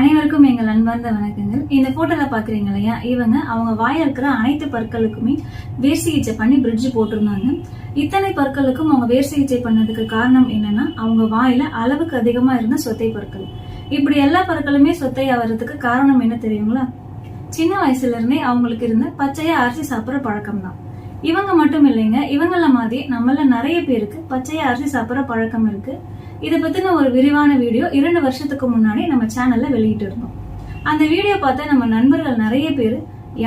அனைவருக்கும் எங்கள் அன்பார்ந்த வணக்கங்கள். இந்த போட்டோல பாக்குறீங்க இல்லையா? இவங்க அவங்க வாயில் இருக்கிற அனைத்து பற்களுக்குமே வேர் சிகிச்சை பண்ணி பிரிட்ஜ் போட்டிருந்தாங்க. இத்தனை பற்களுக்கும் அவங்க வேர் சிகிச்சை பண்ணதுக்கு காரணம் என்னன்னா அவங்க வாயில அளவுக்கு அதிகமா இருந்த சொத்தை பற்கள். இப்படி எல்லா பற்களுமே சொத்தை ஆகிறதுக்கு காரணம் என்ன தெரியுங்களா? சின்ன வயசுல இருந்தே அவங்களுக்கு இருந்த பச்சையா அரிசி சாப்பிடுற பழக்கம் தான் இவங்க மட்டும் இல்லைங்க இவங்கள மாதிரி நம்மள நிறைய பேருக்கு பச்சையா அரிசி சாப்பிடுற பழக்கம் இருக்கு. இதை பத்தின ஒரு விரிவான வீடியோ இரண்டு வருஷத்துக்கு முன்னாடி நம்ம சேனல்ல வெளியிட்டு இருந்தோம். அந்த வீடியோ பார்த்தா நம்ம நண்பர்கள் நிறைய பேர்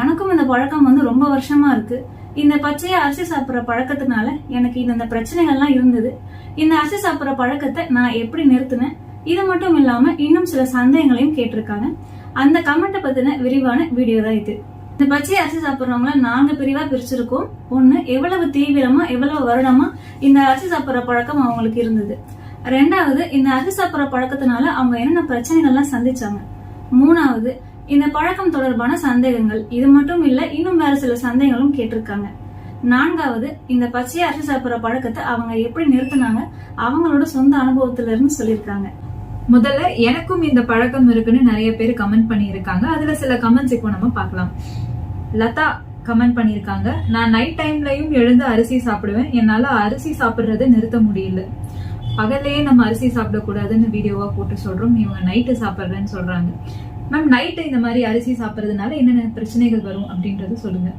எனக்கும் இந்த பழக்கம் வந்து ரொம்ப வருஷமா இருக்கு. இந்த பச்சையை அரிசி சாப்பிட்ற பழக்கத்தினால எனக்கு இந்த பிரச்சனைகள்லாம் இருந்தது. இந்த அரிசி சாப்பிட்ற பழக்கத்தை நான் எப்படி நிறுத்தினேன்? இது மட்டும் இல்லாம இன்னும் சில சந்தேகங்களையும் கேட்டிருக்காங்க. அந்த கமெண்ட்டை பத்தின விரிவான வீடியோ தான் இது. இந்த பச்சை அரிசி சாப்பிட்றவங்கள நான்கு பிரிவா பிரிச்சிருக்கோம். ஒண்ணு எவ்வளவு தீவிரமா எவ்வளவு வருடமா இந்த அரிசி சாப்பிட்ற பழக்கம் அவங்களுக்கு இருந்தது. ரெண்டாவது இந்த அரிசி சாப்பிட்ற பழக்கத்தினால அவங்க என்னென்ன பிரச்சனைகள்லாம் சந்திச்சாங்க? மூணாவது இந்த பழக்கம் தொடர்பான சந்தேகங்கள். இது மட்டும் இல்ல இன்னும் வேற சில சந்தேகங்களும் கேட்டிருக்காங்க. நான்காவது இந்த பச்சையை அரிசி சாப்பிட்ற பழக்கத்தை அவங்க எப்படி நிறுத்தினாங்க? அவங்களோட சொந்த அனுபவத்துல இருந்து சொல்லியிருக்காங்க. முதல்ல எனக்கும் இந்த பழக்கம் இருக்குன்னு நிறைய பேர் கமெண்ட் பண்ணியிருக்காங்க. அதுல சில கமெண்ட்ஸ் இப்போ நம்ம பார்க்கலாம். லதா கமெண்ட் பண்ணியிருக்காங்க. நான் நைட் டைம்லயும் எழுந்து அரிசி சாப்பிடுவேன். என்னால அரிசி சாப்பிடுறத நிறுத்த முடியல. பகல்லையே நம்ம அரிசி சாப்பிடக்கூடாதுன்னு வீடியோவா போட்டு சொல்றோம். இவங்க நைட்டு சாப்பிடுறேன்னு சொல்றாங்க. மேம் நைட்டு இந்த மாதிரி அரிசி சாப்பிடுறதுனால என்னென்ன பிரச்சனைகள் வரும் அப்படின்றது சொல்லுங்க.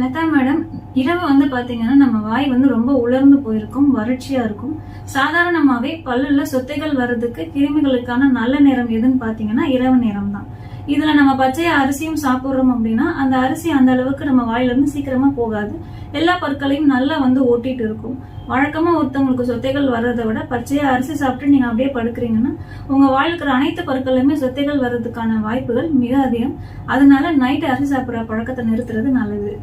லதா மேடம் இரவு வந்து பாத்தீங்கன்னா நம்ம வாய் வந்து ரொம்ப உலர்ந்து போயிருக்கும் வறட்சியா இருக்கும். சாதாரணமாவே பல்லுல சொத்தைகள் வர்றதுக்கு கிருமிகளுக்கான நல்ல நேரம் எதுன்னு பார்த்தீங்கன்னா இரவு நேரம் தான் இதுல நம்ம பச்சையா அரிசியும் சாப்பிடுறோம் அப்படின்னா அந்த அரிசி அந்த அளவுக்கு நம்ம வாயில இருந்து சீக்கிரமா போகாது. எல்லா பற்களையும் நல்லா வந்து ஓட்டிட்டு இருக்கும். வழக்கமா ஒருத்தவங்களுக்கு சொத்தைகள் வர்றதை விட பச்சையா அரிசி சாப்பிட்டு நீங்க அப்படியே படுக்கிறீங்கன்னா உங்க வாயில் இருக்கிற அனைத்து பற்களுமே சொத்தைகள் வர்றதுக்கான வாய்ப்புகள் மிக அதிகம். அதனால நைட் அரிசி சாப்பிடுற பழக்கத்தை நிறுத்துறது நல்லது.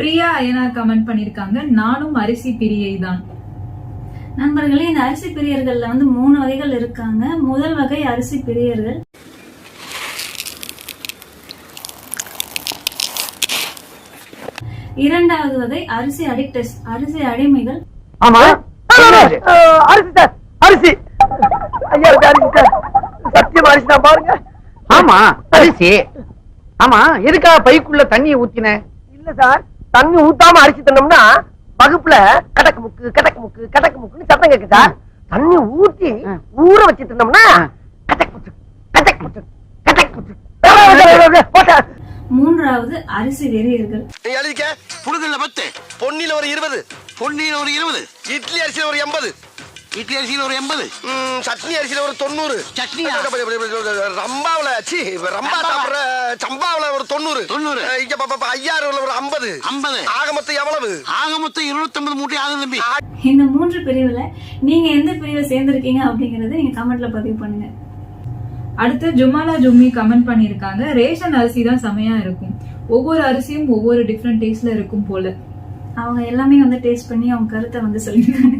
பிரியா அய்யனார் கமெண்ட் பண்ணியிருக்காங்க. நானும் அரிசி பிரியை தான். நண்பர்களே இந்த அரிசி பிரியர்கள்ல வந்து மூணு வகைகள் இருக்காங்க. முதல் வகை அரிசி பிரியர்கள். இரண்டாவது வகை அரிசி அடிக்டர்ஸ் அரிசி அடிமைகள் ஆமா அரிசி சார் அரிசி ஐயா அரிசி சார் சத்தியமா அரிசி தான் பாருங்க ஆமா அரிசி ஆமா எதுக்கா பைக்குள்ள தண்ணிய ஊத்தின இல்ல சார் தண்ணி ஊத்தாம அரிசி தின்னோம்னா வகுப்புல கடக்கு முக்கு கடக்கு முக்கு கடக்கு முக்குன்னு சத்தம் கேக்கு சார் தண்ணி ஊத்தி. ஊற வச்சு தின்னோம்னா ம். கடக்கு முக்கு கடக்கு முக்கு கடக்கு முக்கு போட்டா மூன்றாவது அரிசி வெறியர்கள். எழுதிக்க. புழுதுல பத்து. பொன்னில ஒரு இருபது. பொன்னில ஒரு இருபது. இட்லி அரிசியில ஒரு எண்பது. இட்லி அரிசியில ஒரு எண்பது. சட்னி அரிசியில ஒரு தொண்ணூறு. சட்னியா? ரம்பாவுல சி ரம்பா சாப்பிடுற சம்பாவுல ஒரு தொண்ணூறு. தொண்ணூறு. இங்க ப- ப- ப- ஐயாறுல ஒரு ஐம்பது. ஐம்பது. ஆக மொத்தம் எவ்வளவு? ஆக மொத்தம் இருநூத்தி ஐம்பது மூட்டை ஆகுது தம்பி. இந்த மூன்று பிரிவுல நீங்க எந்த பிரிவை சேர்ந்திருக்கீங்க அப்படிங்கறத நீங்க கமெண்ட்ல பதிவு பண்ணுங்க. அடுத்து ஜுமாலா ஜும்மி கமெண்ட் பண்ணியிருக்காங்க. ரேஷன் அரிசி தான் செமையா இருக்கும். ஒவ்வொரு அரிசியும் ஒவ்வொரு டிஃப்ரெண்ட் டேஸ்ட்ல இருக்கும் போல. அவங்க எல்லாமே வந்து டேஸ்ட் பண்ணி அவங்க கருத்தை வந்து சொல்லியிருக்காங்க.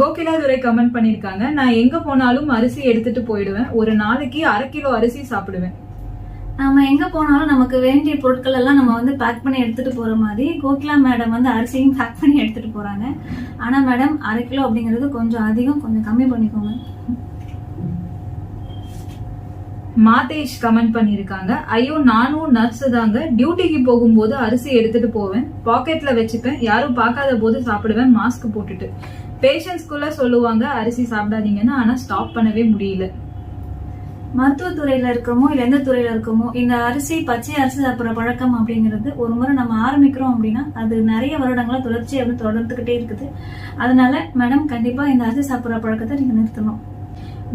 கோகிலாதுரை கமெண்ட் பண்ணியிருக்காங்க. நான் எங்க போனாலும் அரிசி எடுத்துட்டு போயிடுவேன். ஒரு நாளைக்கு அரை கிலோ அரிசி சாப்பிடுவேன். நாம எங்க போனாலும் நமக்கு வேண்டிய பொருட்கள் எல்லாம் நம்ம வந்து பேக் பண்ணி எடுத்துட்டு போற மாதிரி கோகிலா மேடம் வந்து அரிசியும் பேக் பண்ணி எடுத்துட்டு போறாங்க. ஆனா மேடம் அரை கிலோ அப்படிங்கிறது கொஞ்சம் அதிகம் கொஞ்சம் கம்மி பண்ணிக்கோங்க. மாதேஷ் கமெண்ட் பண்ணியிருக்காங்க ஐயோ நானும் நர்ஸ் தாங்க. டியூட்டிக்கு போகும்போது அரிசி எடுத்துட்டு போவேன். பாக்கெட்ல வச்சுப்பேன். யாரும் பார்க்காத போது சாப்பிடுவேன். மாஸ்க் போட்டுட்டு. பேஷண்ட்ஸ்குள்ள சொல்லுவாங்க அரிசி சாப்பிடாதீங்கன்னு. ஆனா ஸ்டாப் பண்ணவே முடியல. மருத்துவத்துறையில இருக்கமோ இல்ல எந்த துறையில இருக்கமோ இந்த அரிசி பச்சை அரிசி சாப்பிடுற பழக்கம் அப்படிங்கிறது ஒரு முறை நம்ம ஆரம்பிக்கிறோம் அப்படின்னா அது நிறைய வருடங்களா தொடர்ச்சியா வந்து தொடர்ந்துகிட்டே இருக்குது. அதனால மேடம் கண்டிப்பா இந்த அரிசி சாப்பிடுற பழக்கத்தை நீங்க நிறுத்தணும்.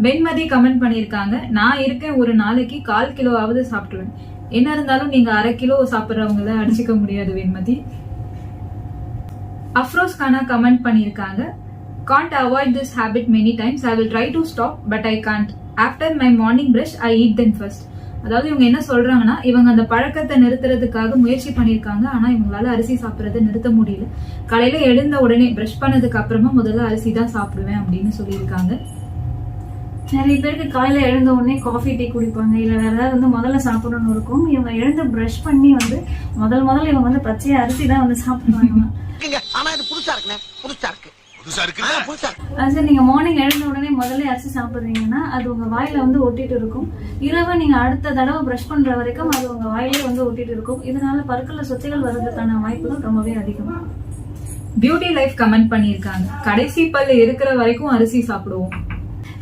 வெண்மதி கமெண்ட் பண்ணியிருக்காங்க. நான் இருக்கேன் ஒரு நாளைக்கு கால் கிலோவாவது சாப்பிடுவேன் என்ன இருந்தாலும் நீங்க அரை கிலோ சாப்பிட்றவங்கள அடிச்சுக்க முடியாது வெண்மதி. அஃப்ரோஸ் கானா கமெண்ட் பண்ணியிருக்காங்க. Can't avoid this habit many times I will try to stop but I can't after my morning brush I eat then first அதாவது இவங்க என்ன சொல்றாங்கன்னா இவங்க அந்த பழக்கத்தை நிறுத்துறதுக்காக முயற்சி பண்ணியிருக்காங்க. ஆனா இவங்களால அரிசி சாப்பிட்றத நிறுத்த முடியல. காலையில எழுந்த உடனே பிரஷ் பண்ணதுக்கு அப்புறமா முதல்ல அரிசி தான் சாப்பிடுவேன் அப்படின்னு சொல்லியிருக்காங்க. நிறைய பேருக்கு காலையில எழுந்த உடனே காஃபி டீ குடிப்பாங்க. இல்ல வேற ஏதாவது வந்து முதல்ல சாப்பிடணும்னு இருக்கும். இவங்க எழுந்து பிரஷ் பண்ணி வந்து முதல் முதல்ல இவங்க வந்து பச்சை அரிசி தான் வந்து சாப்பிடுவாங்க. ஆனா இது புதுசா இருக்குண்ணே. புதுசா இருக்கு. அது நீங்க மார்னிங் எழுந்த உடனே முதல்ல அரிசி சாப்பிடுறீங்கன்னா அது உங்க வாயில வந்து ஒட்டிட்டு இருக்கும். இரவு நீங்க அடுத்த தடவை பிரஷ் பண்ற வரைக்கும் அது உங்க வாயிலே வந்து ஒட்டிட்டு இருக்கும். இதனால பற்கள்ல சொத்தைகள் வர்றதுக்கான வாய்ப்புகள் ரொம்பவே அதிகம். பியூட்டி லைஃப் கமெண்ட் பண்ணியிருக்காங்க. கடைசி பல்லு இருக்கிற வரைக்கும் அரிசி சாப்பிடுவோம்.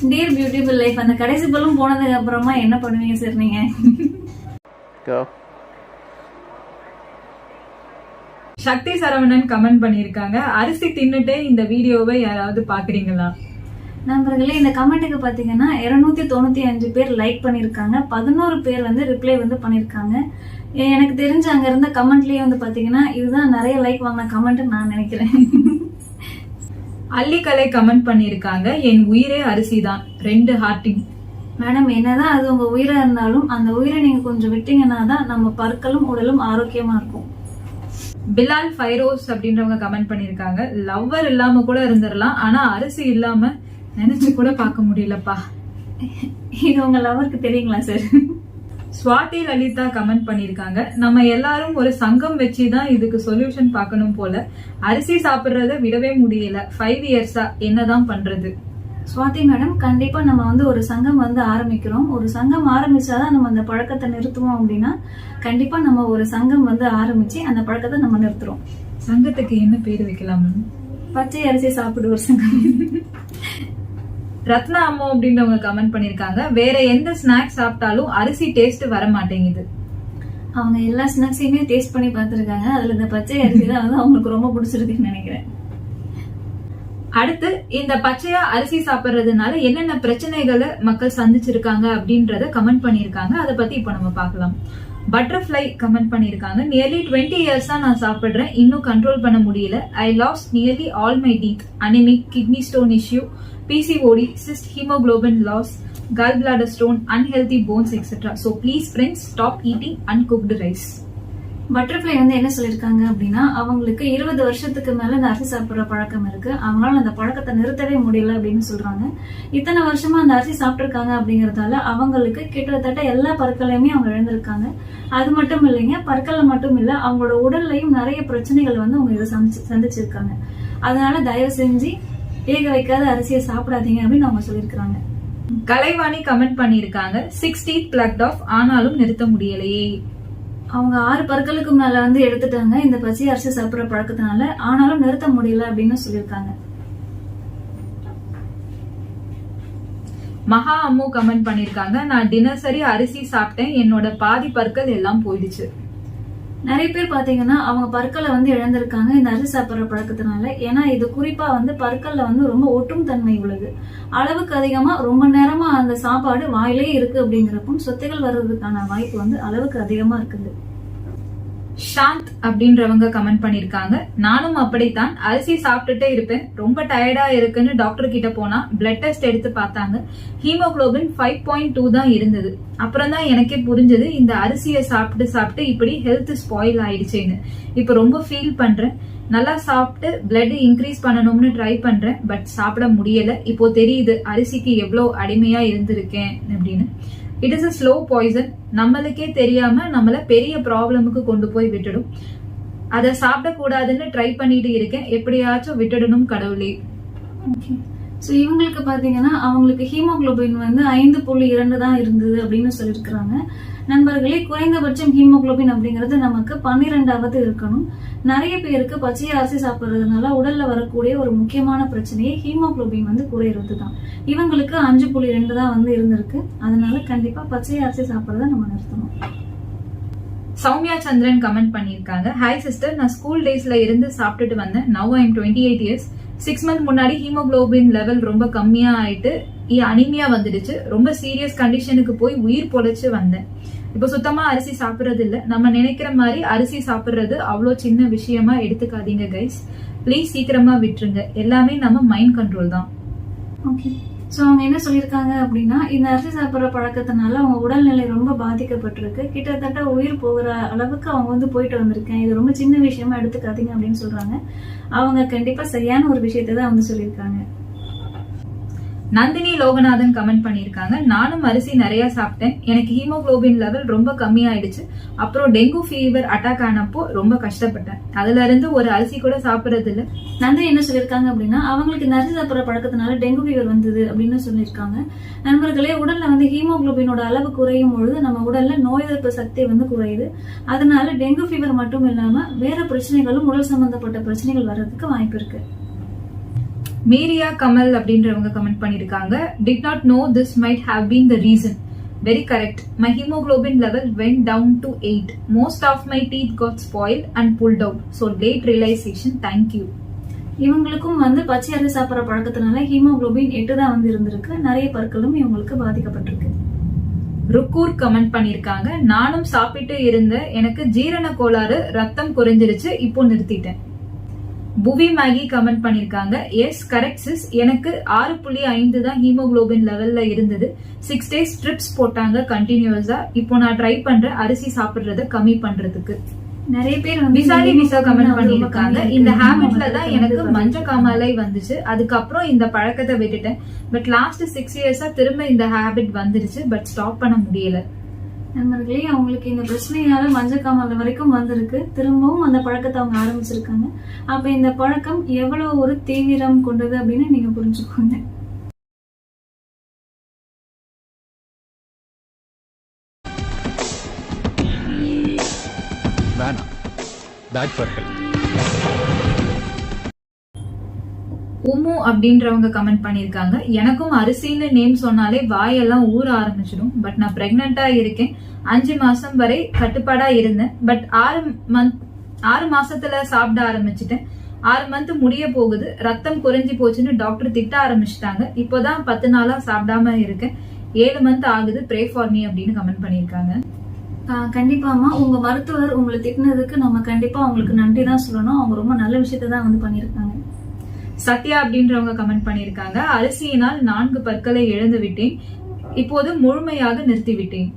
டியர் பியூட்டிஃபுல் லைஃப் அந்த கடைசி பல்லும் போனதுக்கு அப்புறமா என்ன பண்ணுவீங்க சார் நீங்க? சக்தி சரவணன் கமெண்ட் பண்ணியிருக்காங்க. அரிசி தின்னுட்டே இந்த வீடியோவை யாராவது பாக்குறீங்களா நண்பர்களே இந்த கமெண்ட்டுக்கு பாத்தீங்கன்னா இருநூத்தி தொண்ணூத்தி அஞ்சு பேர் லைக் பண்ணிருக்காங்க பதினோரு பேர் வந்து ரிப்ளை வந்து பண்ணிருக்காங்க எ- எனக்கு தெரிஞ்ச அங்க இருந்த கமெண்ட்லயே வந்து பாத்தீங்கன்னா இதுதான் நிறைய லைக் வாங்கின கமெண்ட் நான் நினைக்கிறேன். அல்லிக்கலை கமெண்ட் பண்ணியிருக்காங்க. என் உயிரே அரிசி தான் ரெண்டு ஹார்ட்டிங் மேடம் என்னதான் அது உங்க உயிரா இருந்தாலும் அந்த உயிரை நீங்க கொஞ்சம் விட்டீங்கன்னா தான் நம்ம பற்களும் உடலும் ஆரோக்கியமா இருக்கும். பிலால் ஃபைரோஸ் அப்படின்றவங்க கமெண்ட் பண்ணியிருக்காங்க. லவ்வர் இல்லாம கூட இருந்துடலாம் ஆனா அரிசி இல்லாம நினைச்சு கூட பார்க்க முடியலப்பா. இது உங்க லவருக்கு தெரியுங்களா சார்? ஸ்வாதி லலிதா கமெண்ட் பண்ணிருக்காங்க நம்ம எல்லாரும் ஒரு சங்கம் வச்சு தான் இதுக்கு சொல்யூஷன் பார்க்கணும் போல. அரிசி சாப்பிடுறத விடவே முடியல. ஃபைவ் இயர்ஸா என்னதான் பண்றது? சுவாதி மேடம் கண்டிப்பா நம்ம வந்து ஒரு சங்கம் வந்து ஆரம்பிக்கிறோம். ஒரு சங்கம் ஆரம்பிச்சாதான் நம்ம அந்த பழக்கத்தை நிறுத்துவோம் அப்படின்னா கண்டிப்பா நம்ம ஒரு சங்கம் வந்து ஆரம்பிச்சு அந்த பழக்கத்தை நம்ம நிறுத்துறோம். சங்கத்துக்கு என்ன பேர் வைக்கலாம்? பச்சை அரிசி சாப்பிடு ஒரு சங்கம். ரத்னா அம்மோ அப்படின்றவங்க கமெண்ட் பண்ணிருக்காங்க வேற எந்த ஸ்நாக்ஸ் சாப்பிட்டாலும் அரிசி டேஸ்ட் வர மாட்டேங்குது அவங்க எல்லா ஸ்நாக்ஸையுமே டேஸ்ட் பண்ணி பார்த்திருக்காங்க. அதுல இந்த பச்சை அரிசி தான் வந்து அவங்களுக்கு ரொம்ப பிடிச்சிருக்குன்னு நினைக்கிறேன். அடுத்து இந்த பச்சையா அரிசி சாப்பிடுறதுனால என்னென்ன பிரச்சனைகளை மக்கள் சந்திச்சிருக்காங்க அப்படின்றத கமெண்ட் பண்ணியிருக்காங்க. அதை பத்தி இப்போ நம்ம பார்க்கலாம். பட்டர்ஃப்ளை கமெண்ட் பண்ணியிருக்காங்க. நியர்லி டுவெண்ட்டி இயர்ஸா நான் சாப்பிடுறேன். இன்னும் கண்ட்ரோல் பண்ண முடியல. I lost nearly all my teeth anaemic kidney stone issue PCOD cyst haemoglobin loss, gallbladder stone, unhealthy bones etcetera so please friends stop eating uncooked rice butterfly வந்து என்ன சொல்லியிருக்காங்க அப்படின்னா அவங்களுக்கு இருபது வருஷத்துக்கு மேல இந்த அரிசி சாப்பிட்ற பழக்கம் இருக்கு. அவங்களால அந்த பழக்கத்தை நிறுத்தவே முடியல அப்படின்னு சொல்றாங்க. இத்தனை வருஷமா அந்த அரிசி சாப்பிட்ருக்காங்க அப்படிங்கறதால அவங்களுக்கு கிட்டத்தட்ட எல்லா பற்களையுமே அவங்க இழந்திருக்காங்க. அது மட்டும் இல்லைங்க பற்களை மட்டும் இல்ல அவங்களோட உடல்லையும் நிறைய பிரச்சனைகள் வந்து அவங்க இதை சந்திச்சு சந்திச்சிருக்காங்க. அதனால தயவு செஞ்சு வேக வைக்காத அரிசியை சாப்பிடாதீங்க அப்படின்னு அவங்க சொல்லியிருக்காங்க கலைவாணி கமெண்ட் பண்ணியிருக்காங்க. சிக்ஸ் டீத் பிளக்ட் ஆஃப் ஆனாலும் நிறுத்த முடியலையே. அவங்க ஆறு பற்களுக்கு மேல வந்து எடுத்துட்டாங்க. இந்த பச்சை அரிசி சாப்பிடுற பழக்கத்தினால ஆனாலும் நிறுத்த முடியல அப்படின்னு சொல்லியிருக்காங்க. மகா அம்மு கமெண்ட் பண்ணிருக்காங்க நான் தினசரி அரிசி சாப்பிட்டேன். என்னோட பாதி பற்கள் எல்லாம் போயிடுச்சு. நிறைய பேர் பாத்தீங்கன்னா அவங்க பற்களை வந்து இழந்திருக்காங்க. இந்த அரிசி சாப்பிட்ற பழக்கத்தினால. ஏன்னா இது குறிப்பா வந்து பற்கள்ல வந்து ரொம்ப ஒட்டும் தன்மை உள்ளது. அளவுக்கு அதிகமா ரொம்ப நேரமா அந்த சாப்பாடு வாயிலே இருக்கு அப்படிங்கிறப்பும் சொத்தைகள் வர்றதுக்கான வாய்ப்பு வந்து அளவுக்கு அதிகமா இருக்குது. ஷாந்த் அப்படின்றவங்க கமெண்ட் பண்ணிருக்காங்க நானும் அப்படித்தான். அரிசி சாப்பிட்டுட்டே இருப்பேன். ரொம்ப டயர்டா இருக்குன்னு டாக்டர் கிட்ட போனா பிளட் டெஸ்ட் எடுத்து பார்த்தாங்க. ஹீமோகுளோபின் ஃபைவ் பாயிண்ட் டூ தான் இருந்தது. அப்புறம் தான் எனக்கே புரிஞ்சது இந்த அரிசியை சாப்பிட்டு சாப்பிட்டு இப்படி ஹெல்த் ஸ்பாயில் ஆயிடுச்சேன்னு. இப்போ ரொம்ப ஃபீல் பண்றேன். நல்லா சாப்பிட்டு பிளட் இன்க்ரீஸ் பண்ணணும்னு ட்ரை பண்றேன் பட் சாப்பிட முடியல. இப்போ தெரியுது அரிசிக்கு எவ்வளோ அடிமையா இருந்திருக்கேன் அப்படின்னு. It is a slow poison நம்மளுக்கே தெரியாம நம்மள பெரிய ப்ராப்ளமுக்கு கொண்டு போய் விட்டுடும். அதை சாப்பிடக்கூடாதுன்னு ட்ரை பண்ணிட்டு இருக்கேன். எப்படியாச்சும் விட்டுடணும் கடவுளே. ஓகே ஸோ இவங்களுக்கு பார்த்தீங்கன்னா அவங்களுக்கு ஹீமோகுளோபின் வந்து ஐந்து புள்ளி இரண்டு தான் இருந்தது அப்படின்னு சொல்லியிருக்கிறாங்க. நண்பர்களே குறைந்தபட்சம் ஹீமோகுளோபின் அப்படிங்கிறது நமக்கு பன்னிரெண்டாவது இருக்கணும். நிறைய பேருக்கு பச்சை அரிசி சாப்பிட்றதுனால உடல்ல வரக்கூடிய ஒரு முக்கியமான பிரச்சனையே ஹீமோகுளோபின் வந்து குறையிறது தான் இவங்களுக்கு அஞ்சு புள்ளி ரெண்டு தான் வந்து இருந்திருக்கு. அதனால கண்டிப்பா பச்சை அரிசி சாப்பிட்றத நம்ம நிறுத்தணும். சௌமியா சந்திரன் கமெண்ட் பண்ணியிருக்காங்க. ஹாய் சிஸ்டர் நான் ஸ்கூல் டேஸ்ல இருந்து சாப்பிட்டுட்டு வந்தேன். Now I'm twenty eight years six month முன்னாடி ஹீமோகுளோபின் லெவல் ரொம்ப கம்மியா ஆயிட்டு அனிமியா வந்துடுச்சு. ரொம்ப சீரியஸ் கண்டிஷனுக்கு போய் உயிர் பொழைச்சு வந்தேன். இப்போ சுத்தமா அரிசி சாப்பிட்றது இல்ல நம்ம நினைக்கிற மாதிரி அரிசி சாப்பிட்றது அவ்வளோ சின்ன விஷயமா எடுத்துக்காதீங்க கைஸ் ப்ளீஸ் சீக்கிரமா விட்டுருங்க. எல்லாமே நம்ம மைண்ட் கண்ட்ரோல் தான். ஓகே ஸோ அவங்க என்ன சொல்லியிருக்காங்க அப்படின்னா இந்த அரிசி சாப்பிட்ற பழக்கத்தினால அவங்க உடல்நிலை ரொம்ப பாதிக்கப்பட்டிருக்கு. கிட்டத்தட்ட உயிர் போகிற அளவுக்கு அவங்க வந்து போயிட்டு வந்திருக்கேன். இது ரொம்ப சின்ன விஷயமா எடுத்துக்காதீங்க அப்படின்னு சொல்றாங்க. அவங்க கண்டிப்பா சரியான ஒரு விஷயத்தை தான் வந்து சொல்லியிருக்காங்க. நந்தினி லோகநாதன் கமெண்ட் பண்ணியிருக்காங்க. நானும் அரிசி நிறைய சாப்பிட்டேன். எனக்கு ஹீமோகுளோபின் லெவல் ரொம்ப கம்மியாயிடுச்சு. அப்புறம் டெங்கு ஃபீவர் அட்டாக் ஆனப்போ ரொம்ப கஷ்டப்பட்டேன். அதுல இருந்து ஒரு அரிசி கூட சாப்பிட்றது இல்ல நந்தினி என்ன சொல்லியிருக்காங்க அப்படின்னா அவங்களுக்கு நரிசி சாப்பிட்ற பழக்கத்தினால டெங்கு ஃபீவர் வந்தது அப்படின்னு சொல்லியிருக்காங்க. நண்பர்களே உடல்ல வந்து ஹீமோகுளோபினோட அளவு குறையும் பொழுது நம்ம உடல்ல நோய் எதிர்ப்பு சக்தி வந்து குறையுது. அதனால டெங்கு ஃபீவர் மட்டும் இல்லாம வேற பிரச்சனைகளும் உடல் சம்பந்தப்பட்ட பிரச்சனைகள் வர்றதுக்கு வாய்ப்பு இருக்கு. மீரியா கமல் அப்படின்றவங்க கமெண்ட் பண்ணிருக்காங்க. Did not know this might have been the reason very correct my haemoglobin level went down to eight most of my teeth got spoil and pulled out so late realisation thank you இவங்களுக்கும் வந்து பச்சை அரிசி சாப்பிட்ற பழக்கத்தினால haemoglobin எட்டு தான் வந்து இருந்திருக்கு. நிறைய பற்களும் இவங்களுக்கு பாதிக்கப்பட்டிருக்கு. ருக்கூர் கமெண்ட் பண்ணிருக்காங்க. நானும் சாப்பிட்டு இருந்த எனக்கு ஜீரண கோளாறு ரத்தம் குறைஞ்சிருச்சு. இப்போ நிறுத்திட்டேன். புவி மேகி கமெண்ட் பண்ணிருக்காங்க. எஸ் கரெக்ட் சிஸ் எனக்கு ஆறு புள்ளி ஐந்து தான் ஹீமோகுளோபின் லெவல்ல இருந்தது. சிக்ஸ் டேஸ் ட்ரிப்ஸ் போட்டாங்க கண்டினியூஸா இப்போ நான் ட்ரை பண்றேன். அரிசி சாப்பிடுறத கம்மி பண்றதுக்கு. நிறைய பேர் விசாலி விசா கமெண்ட் பண்ணிருக்காங்க இந்த ஹேபிட்ல தான் எனக்கு மஞ்ச காமாலை வந்துச்சு. அதுக்கப்புறம் இந்த பழக்கத்தை விட்டுட்டேன். பட் லாஸ்ட் சிக்ஸ் இயர்ஸா திரும்ப இந்த ஹேபிட் வந்துருச்சு. பட் ஸ்டாப் பண்ண முடியல. நண்பர்களே அவங்களுக்கு இந்த பிரச்சனையால மஞ்சக்காமல் வரைக்கும் வந்திருக்கு. திரும்பவும் அந்த பழக்கத்தை அவங்க ஆரம்பிச்சிருக்காங்க. அப்ப இந்த பழக்கம் எவ்வளவு ஒரு தீவிரம் கொண்டது அப்படின்னு நீங்க புரிஞ்சுக்கோங்க. வேணாம். பேட் உமு அப்படின்றவங்க கமெண்ட் பண்ணிருக்காங்க எனக்கும் அரிசின்னு நேம் சொன்னாலே வாயெல்லாம் ஊற ஆரம்பிச்சிடும். பட் நான் பிரெக்னெண்டா இருக்கேன். அஞ்சு மாசம் வரை கட்டுப்பாடா இருந்தேன். பட் ஆறு மந்த் ஆறு மாசத்துல சாப்பிட ஆரம்பிச்சிட்டேன். ஆறு மந்த் முடிய போகுது. ரத்தம் குறைஞ்சி போச்சுன்னு டாக்டர் திட்ட ஆரம்பிச்சிட்டாங்க. இப்போதான் பத்து நாளா சாப்பிடாம இருக்கேன். ஏழு மந்த் ஆகுது. ப்ரே ஃபார் மீ அப்படின்னு கமெண்ட் பண்ணிருக்காங்க கண்டிப்பாமா உங்க மருத்துவர் உங்களை திட்டினதுக்கு நம்ம கண்டிப்பா அவங்களுக்கு நன்றி தான் சொல்லணும். அவங்க ரொம்ப நல்ல விஷயத்தை தான் வந்து பண்ணியிருக்காங்க. சத்யா அப்படின்றவங்க கமெண்ட் பண்ணிருக்காங்க அரிசியினால் நான்கு பற்களை இழந்து விட்டேன். இப்போது முழுமையாக நிறுத்திவிட்டேன்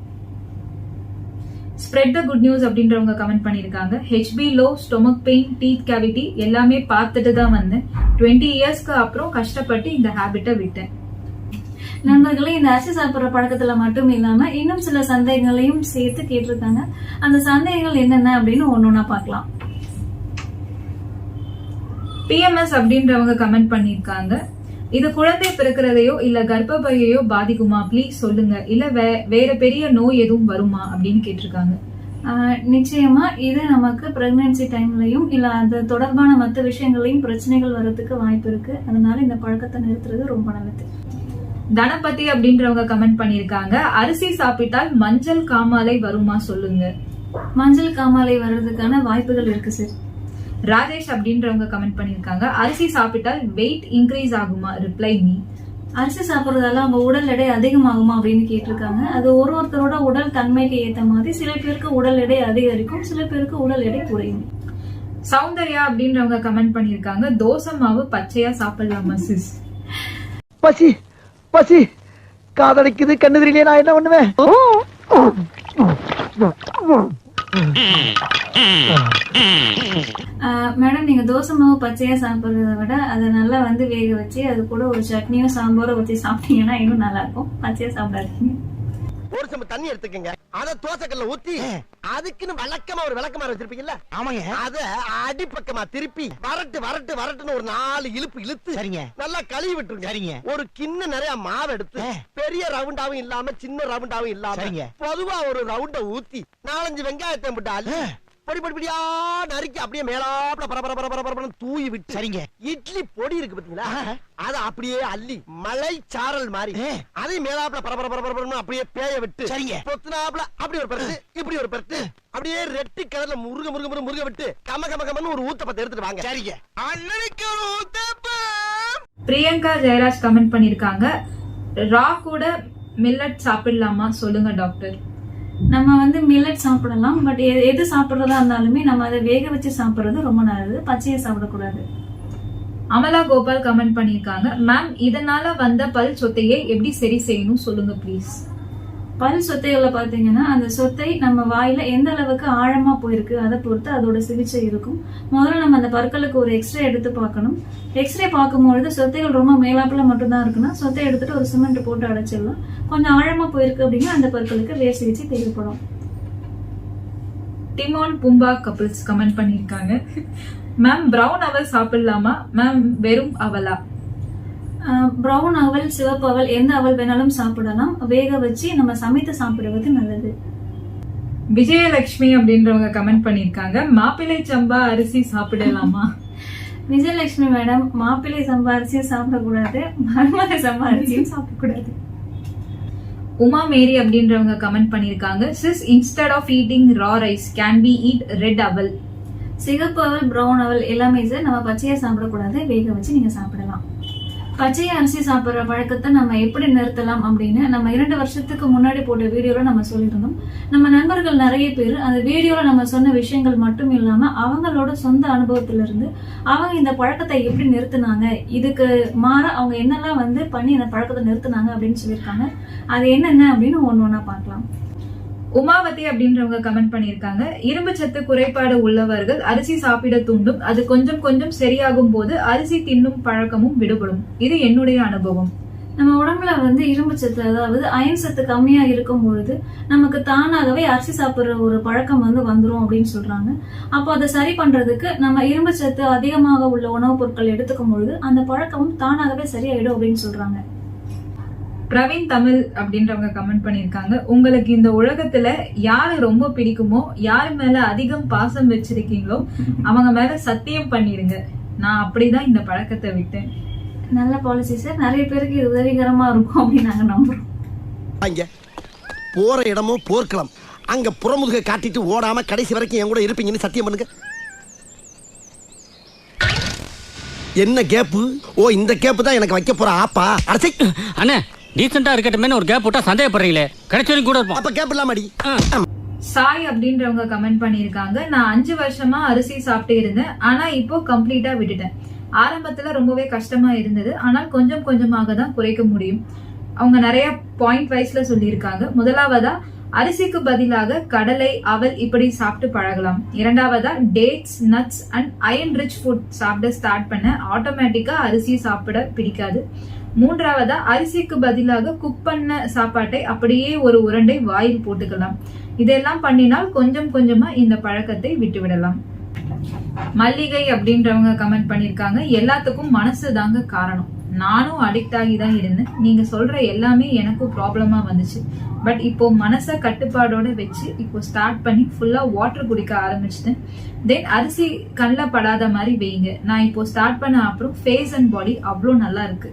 ஸ்ப்ரெட் த குட் நியூஸ் அப்படின்றவங்க கமெண்ட் பண்ணியிருக்காங்க. HB low stomach pain teeth cavity எல்லாமே பார்த்துட்டு தான் வந்தேன். டுவெண்ட்டி இயர்ஸ்க்கு அப்புறம் கஷ்டப்பட்டு இந்த ஹேபிட்டை விட்டேன். நண்பர்களே இந்த அரிசி சாப்பிட்ற பழக்கத்துல மட்டும் இல்லாம இன்னும் சில சந்தேகங்களையும் சேர்த்து கேட்டிருக்காங்க. அந்த சந்தேகங்கள் என்னென்ன அப்படின்னு ஒன்னொன்னா பார்க்கலாம். பிஎம்எஸ் அப்படின்றவங்க கமெண்ட் பண்ணியிருக்காங்க. இது குழந்தை பிறக்கிறதையோ இல்ல கர்ப்பப்பையையோ பாதிக்குமா? ப்ளீஸ் சொல்லுங்க. இல்ல வே- வேற பெரிய நோய் எதுவும் வருமா? அப்படின்னு கேட்டிருக்காங்க. நிச்சயமா இது நமக்கு பிரெக்னன்சி டைம்லயும் இல்ல அது தொடர்பான மற்ற விஷயங்களையும் பிரச்சனைகள் வர்றதுக்கு வாய்ப்பு இருக்கு. அதனால இந்த பழக்கத்தை நிறுத்துறது ரொம்ப நல்லது. தனபதி அப்படின்றவங்க கமெண்ட் பண்ணிருக்காங்க அரிசி சாப்பிட்டால் மஞ்சள் காமாலை வருமா சொல்லுங்க. மஞ்சள் காமாலை வர்றதுக்கான வாய்ப்புகள் இருக்கு சார் ராஜேஷ் அப்படின்றவங்க கமெண்ட் பண்ணிருக்காங்க அரிசி சாப்பிட்டால் வெயிட் இன்க்ரீஸ் ஆகுமா? ரிப்ளை மீ அரிசி சாப்பிட்றதால அவங்க உடல் எடை அதிகமாகுமா அப்படின்னு கேட்டிருக்காங்க. அது ஒரு ஒருத்தரோட உடல் தன்மைக்கு ஏத்த மாதிரி சில பேருக்கு உடல் எடை அதிகரிக்கும் சில பேருக்கு உடல் எடை குறையும். சௌந்தர்யா அப்படின்றவங்க கமெண்ட் பண்ணிருக்காங்க தோசை மாவு பச்சையா சாப்பிடலாமா சிஸ் பசி பசி. காதடிக்குது கண்ணு தெரியலையே நான் என்ன பண்ணுவேன்? மேடம் நீங்க தோசை மாவு பச்சையா சாப்பிடுறத விட அதை நல்லா வந்து வேக வச்சு அது கூட ஒரு சட்னியும் சாம்பாரும் ஊற்றி சாப்பிட்டீங்கன்னா இன்னும் நல்லா இருக்கும். பச்சையா சாப்பிடாதீங்க. ஒரு சம்பு தண்ணி எடுத்துக்கங்க. அத தோசைக்கல்ல ஊத்தி அதுக்குன்னு வழக்கமா ஒரு விளக்கமா வச்சிருப்பீங்கல்ல? ஆமாங்க. அத அடிப்பக்கமா திருப்பி வரட்டு வரட்டு வரட்டுன்னு ஒரு நாலு இழுப்பு இழுத்து சரிங்க. நல்லா கழுவி விட்டுருங்க. சரிங்க. ஒரு கிண்ண நிறைய மாவு எடுத்து பெரிய ரவுண்டாவும் இல்லாம சின்ன ரவுண்டாவும் இல்லாம பொதுவா ஒரு ரவுண்ட ஊத்தி நாலஞ்சு வெங்காயத்தை போட்டு பொடி பொடி பொடியா நறுக்கி அப்படியே மேலாப்ல பர பர பர பர பரன்னு தூவி விட்டு சரிங்க. இட்லி பொடி இருக்கு பாத்தீங்களா? அத அப்படியே அள்ளி மலை சாரல் மாதிரி அதை மேலாப்ல பர பர பர பர பரன்னு அப்படியே பேய விட்டு சரிங்க. பொத்துனாப்ல அப்படி ஒரு பெருத்து இப்படி ஒரு பெருத்து அப்படியே ரெட்டி கலர்ல முருக முருக முருக முருக விட்டு கம கம கமன்னு ஒரு ஊத்தப்பத்தை எடுத்துட்டு வாங்க. சரிங்க. அண்ணனுக்கு ஒரு ஊத்தப்பம். பிரியங்கா ஜெயராஜ் கமெண்ட் பண்ணிருக்காங்க. ரா கூட மில்லட் சாப்பிடலாமா? சொல்லுங்க டாக்டர். நம்ம வந்து மில்லட் சாப்பிடலாம் பட் எது சாப்பிடுறதா இருந்தாலுமே நம்ம அதை வேக வச்சு சாப்பிடுறது ரொம்ப நல்லது. பச்சையை சாப்பிடக்கூடாது. அமலா கோபால் கமெண்ட் பண்ணியிருக்காங்க. மேம் இதனால வந்த பல் சொத்தையை எப்படி சரி செய்யணும் சொல்லுங்க ப்ளீஸ் பல் சொத்தைகளை பார்த்தீங்கன்னா அந்த சொத்தை நம்ம வாயில எந்த அளவுக்கு ஆழமா போயிருக்கு அதை பொறுத்து அதோட சிகிச்சை இருக்கும். முதல்ல நம்ம அந்த பற்களுக்கு ஒரு எக்ஸ்ரே எடுத்து பார்க்கணும். எக்ஸ்ரே பார்க்கும்பொழுது சொத்தைகள் ரொம்ப மேலாப்புல மட்டும்தான் இருக்குன்னா சொத்தை எடுத்துட்டு ஒரு சிமெண்ட் போட்டு அடைச்சிடலாம். கொஞ்சம் ஆழமா போயிருக்கு அப்படின்னா அந்த பற்களுக்கு வேர் சிகிச்சை தேவைப்படும். டிமோன் பும்பா கப்பிள்ஸ் கமெண்ட் பண்ணியிருக்காங்க. மேம் ப்ரௌன் அவல் சாப்பிடலாமா? மேம் வெறும் அவலா? ப்ரௌன் அவல் சிவப்பு அவல் எந்த அவல் வேணாலும் சாப்பிடலாம். வேக வச்சு நம்ம சமைத்து சாப்பிடுவது நல்லது. விஜயலட்சுமி அப்படின்றவங்க கமெண்ட் பண்ணிருக்காங்க மாப்பிள்ளை சம்பா அரிசி சாப்பிடலாமா? விஜயலட்சுமி மேடம் மாப்பிள்ளை சம்பா அரிசியும் சாப்பிடக்கூடாது. மருமலை சம்பா அரிசியும் சாப்பிடக்கூடாது. உமா மேரி அப்படின்றவங்க கமெண்ட் பண்ணிருக்காங்க sis instead of eating raw rice can be eat red aval? சிகப்பு அவல் ப்ரௌன் அவல் எல்லாமே சார் நம்ம பச்சையா சாப்பிடக்கூடாது. வேக வச்சு நீங்க சாப்பிடலாம். பச்சை அரிசி சாப்பிட்ற பழக்கத்தை நம்ம எப்படி நிறுத்தலாம் அப்படின்னு நம்ம இரண்டு வருஷத்துக்கு முன்னாடி போட்ட வீடியோல நம்ம சொல்லியிருந்தோம். நம்ம நண்பர்கள் நிறைய பேர் அந்த வீடியோல நம்ம சொன்ன விஷயங்கள் மட்டும் இல்லாம அவங்களோட சொந்த அனுபவத்துல இருந்து அவங்க இந்த பழக்கத்தை எப்படி நிறுத்தினாங்க இதுக்கு மாற அவங்க என்னெல்லாம் வந்து பண்ணி இந்த பழக்கத்தை நிறுத்தினாங்க அப்படின்னு சொல்லியிருக்காங்க. அது என்னென்ன அப்படின்னு ஒன்னு ஒன்னா பார்க்கலாம். உமாவதி அப்படின்றவங்க கமெண்ட் பண்ணியிருக்காங்க. இரும்பு சத்து குறைபாடு உள்ளவர்கள் அரிசி சாப்பிட தூண்டும். அது கொஞ்சம் கொஞ்சம் சரியாகும் போது அரிசி தின்னும் பழக்கமும் விடுபடும். இது என்னுடைய அனுபவம். நம்ம உடம்புல வந்து இரும்பு சத்து அதாவது அயன் சத்து கம்மியா இருக்கும் பொழுது நமக்கு தானாகவே அரிசி சாப்பிடுற ஒரு பழக்கம் வந்து வந்துடும் அப்படின்னு சொல்றாங்க. அப்போ அதை சரி பண்றதுக்கு நம்ம இரும்பு சத்து அதிகமாக உள்ள உணவுப் பொருட்கள் எடுத்துக்கும் பொழுது அந்த பழக்கமும் தானாகவே சரியாயிடும் அப்படின்னு சொல்றாங்க. பிரவீன் தமிழ் அப்படின்றவங்க கமெண்ட் பண்ணிருக்காங்க உங்களுக்கு இந்த உலகத்துல யாரு ரொம்ப பிடிக்குமோ யாரு மேல அதிகம் பாசம் வச்சிருக்கீங்களோ அவங்க மேல சத்தியம் பண்ணிருங்க. நான் அப்படிதான் இந்த பழக்கத்தை விட்டேன். நல்ல பாலிசி சார் நிறைய பேருக்கு இது உதவிகரமா இருக்கும் அப்படின்னு நாங்க நம்புறோம். அங்க போற இடமும் போர்க்களம். அங்க புறமுதுக காட்டிட்டு ஓடாம கடைசி வரைக்கும் என் கூட இருப்பீங்கன்னு சத்தியம் பண்ணுங்க. என்ன கேப்பு? ஓ இந்த கேப்பு தான் எனக்கு வைக்க போற ஆப்பா. அடச்சை. அண்ணே டீசெண்டா இருக்கட்டுமே ஒரு கேப் விட்டா சந்தேகப்படுறீங்களே. கிடைச்ச வரைக்கும் கூட இருப்போம். அப்ப கேப் இல்லாமடி. சாய் அப்படின்றவங்க கமெண்ட் பண்ணிருக்காங்க நான் அஞ்சு வருஷமா அரிசி சாப்பிட்டு இருந்தேன். ஆனா இப்போ கம்ப்ளீட்டா விட்டுட்டேன். ஆரம்பத்துல ரொம்பவே கஷ்டமா இருந்தது. ஆனால் கொஞ்சம் கொஞ்சமாக தான் குறைக்க முடியும். அவங்க நிறைய பாயிண்ட் வைஸ்ல சொல்லியிருக்காங்க. முதலாவதா அரிசிக்கு பதிலாக கடலை அவல் இப்படி சாப்பிட்டு பழகலாம். இரண்டாவதா dates nuts and iron rich food சாப்பிட ஸ்டார்ட் பண்ண. ஆட்டோமேட்டிக்கா அரிசி சாப்பிட பிடிக்காது. மூன்றாவதா அரிசிக்கு பதிலாக குக் பண்ண சாப்பாட்டை அப்படியே ஒரு உருண்டை வாயில் போட்டுக்கலாம். இதெல்லாம் பண்ணினால் கொஞ்சம் கொஞ்சமா இந்த பழக்கத்தை விட்டுவிடலாம். மல்லிகை அப்படின்றவங்க கமெண்ட் பண்ணிருக்காங்க எல்லாத்துக்கும் மனசு தாங்க காரணம். நானும் அடிக்ட் ஆகி தான் இருந்தேன். நீங்க சொல்ற எல்லாமே எனக்கும் ப்ராப்ளமா வந்துச்சு. பட் இப்போ மனசை கட்டுப்பாடோட வச்சு இப்போ ஸ்டார்ட் பண்ணி ஃபுல்லா வாட்டர் குடிக்க ஆரம்பிச்சிட்டேன். தென் அரிசி கண்ணில் படாத மாதிரி வைங்க நான் இப்போ ஸ்டார்ட் பண்ண அப்புறம் ஃபேஸ் அண்ட் பாடி அவ்வளோ நல்லா இருக்கு.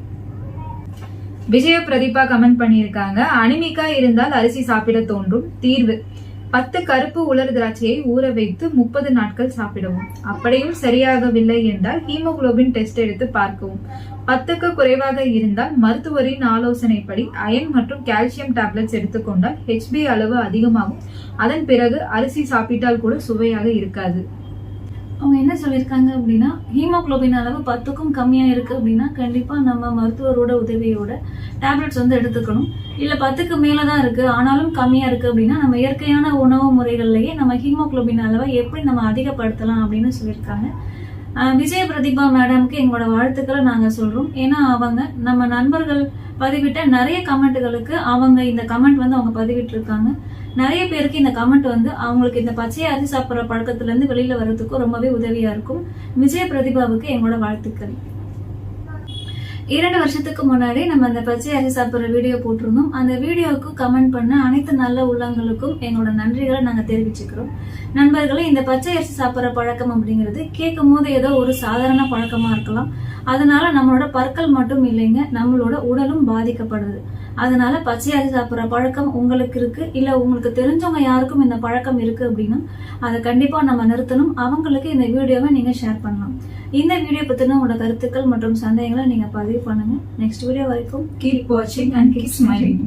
விஜய பிரதீபா கமெண்ட் பண்ணியிருக்காங்க. அனிமிக்கா இருந்தால் அரிசி சாப்பிட தோன்றும். தீர்வு. பத்து கருப்பு உலர் திராட்சையை ஊற வைத்து முப்பது நாட்கள் சாப்பிடவும். அப்படியும் சரியாகவில்லை என்றால் ஹீமோகுளோபின் டெஸ்ட் எடுத்து பார்க்கவும். பத்துக்கு குறைவாக இருந்தால் மருத்துவரின் ஆலோசனைப்படி அயன் மற்றும் கால்சியம் டேப்லெட்ஸ் எடுத்துக்கொண்டால் ஹெச்பி அளவு அதிகமாகும். அதன் பிறகு அரிசி சாப்பிட்டால் கூட சுவையாக இருக்காது. அவங்க என்ன சொல்லியிருக்காங்க அப்படின்னா ஹீமோகுளோபின் அளவு பத்துக்கும் கம்மியாக இருக்குது அப்படின்னா கண்டிப்பாக நம்ம மருத்துவரோட உதவியோட டேப்லெட்ஸ் வந்து எடுத்துக்கணும். இல்லை பத்துக்கு மேலே தான் இருக்குது ஆனாலும் கம்மியாக இருக்குது அப்படின்னா நம்ம இயற்கையான உணவு முறைகள்லையே நம்ம ஹீமோகுளோபின் அளவை எப்படி நம்ம அதிகப்படுத்தலாம் அப்படின்னு சொல்லியிருக்காங்க. விஜய பிரதிபா மேடம்க்கு எங்களோட வாழ்த்துக்களை நாங்கள் சொல்கிறோம் ஏன்னா அவங்க நம்ம நண்பர்கள் பதிவிட்ட நிறைய கமெண்ட்டுகளுக்கு அவங்க இந்த கமெண்ட் வந்து அவங்க பதிவிட்டு இருக்காங்க நிறைய பேருக்கு இந்த கமெண்ட் வந்து அவங்களுக்கு இந்த பச்சை அரிசி சாப்பிட்ற பழக்கத்துல இருந்து வெளியில வர்றதுக்கும் ரொம்பவே உதவியா இருக்கும். விஜய பிரதிபாவுக்கு எங்களோட வாழ்த்துக்கள். இரண்டு வருஷத்துக்கு முன்னாடி நம்ம அந்த பச்சை அரிசி சாப்பிட்ற வீடியோ போட்டிருந்தோம். அந்த வீடியோவுக்கு கமெண்ட் பண்ண அனைத்து நல்ல உள்ளங்களுக்கும் எங்களோட நன்றிகளை நாங்கள் தெரிவிச்சுக்கிறோம். நண்பர்களே இந்த பச்சை அரிசி சாப்பிட்ற பழக்கம் அப்படிங்கிறது கேட்கும் போது ஏதோ ஒரு சாதாரண பழக்கமா இருக்கலாம். அதனால நம்மளோட பற்கள் மட்டும் இல்லைங்க நம்மளோட உடலும் பாதிக்கப்படுது. அதனால பச்சை அரிசி சாப்பிட்ற பழக்கம் உங்களுக்கு இருக்கு. இல்ல உங்களுக்கு தெரிஞ்சவங்க யாருக்கும் இந்த பழக்கம் இருக்கு அப்படின்னா அதை கண்டிப்பா நம்ம நிறுத்தணும். அவங்களுக்கு இந்த வீடியோவை நீங்க ஷேர் பண்ணலாம். இந்த வீடியோ பத்தின உங்களோட கருத்துக்கள் மற்றும் சந்தேகங்களை நீங்க பதிவு பண்ணுங்க. நெக்ஸ்ட் வீடியோ வரைக்கும் கீப் வாட்சிங் அண்ட் கீப் ஸ்மைலிங்